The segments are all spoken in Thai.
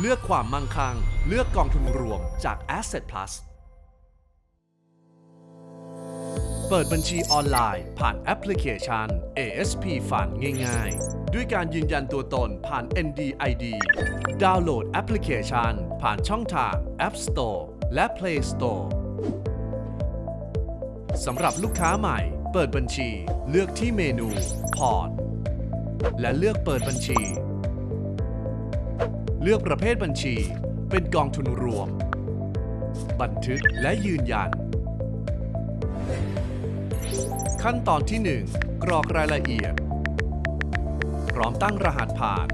เลือกความมั่งคั่ง เลือกกองทุนรวมจาก Asset Plus เปิดบัญชีออนไลน์ผ่านแอปพลิเคชัน ASP Fund ง่าย ๆ ด้วยการยืนยันตัวตนผ่าน NDID ดาวน์โหลดแอปพลิเคชัน ผ่านช่องทาง App Store และ Play Store สำหรับลูกค้าใหม่ เปิดบัญชี เลือกที่เมนูพอร์ตและเลือกเปิดบัญชี เลือกประเภทบัญชี เป็นกองทุนรวม บันทึกและยืนยัน ขั้นตอนที่ 1 กรอกรายละเอียด พร้อมตั้งรหัสผ่าน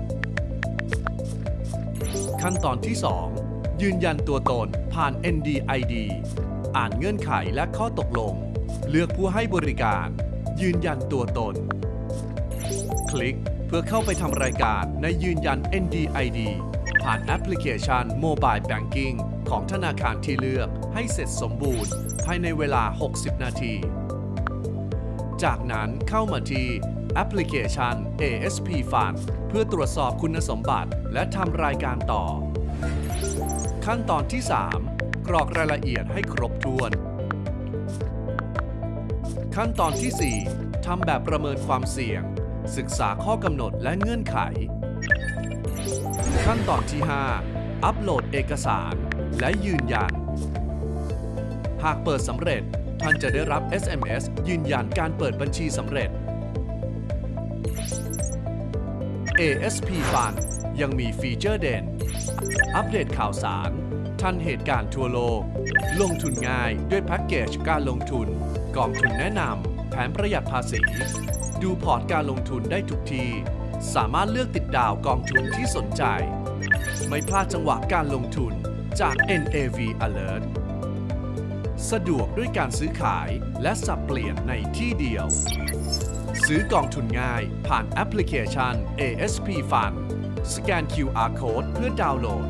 ขั้นตอนที่ 2 ยืนยันตัวตนผ่าน NDID อ่านเงื่อนไขและข้อตกลง เลือกผู้ให้บริการ ยืนยันตัวตน คลิกเพื่อเข้าไปทำรายการในยืนยัน NDID ผ่านแอปพลิเคชัน Mobile Banking ของธนาคารที่เลือกให้เสร็จสมบูรณ์ ภายในเวลา 60 นาที จากนั้นเข้ามาที่แอปพลิเคชัน ASP Fund เพื่อตรวจสอบคุณสมบัติและทำรายการต่อ ขั้นตอนที่ 3 กรอกรายละเอียดให้ครบถ้วน ขั้นตอนที่ 4ทำแบบประเมินความเสี่ยง ศึกษาข้อกำหนดและเงื่อนไข ขั้นตอนที่ 5 อัปโหลดเอกสาร และยืนยัน หากเปิดสำเร็จ ท่านจะได้รับ SMS ยืนยันการเปิดบัญชีสำเร็จ ASP Fund ยังมีฟีเจอร์เด่น อัปเดตข่าวสาร ทันเหตุการณ์ทั่วโลก ลงทุนง่ายด้วยแพ็กเกจการลงทุน กองทุนแนะนำ แผนประหยัดภาษี ดูพอร์ตการลงทุนได้ทุกที่ สามารถเลือกติดดาวกองทุนที่สนใจ ไม่พลาดจังหวะการลงทุนจาก NAV Alert สะดวกด้วยการซื้อขายและสับเปลี่ยนในที่เดียว ซื้อกองทุนง่ายผ่านแอปพลิเคชัน ASP Fund สแกน QR Code เพื่อดาวน์โหลด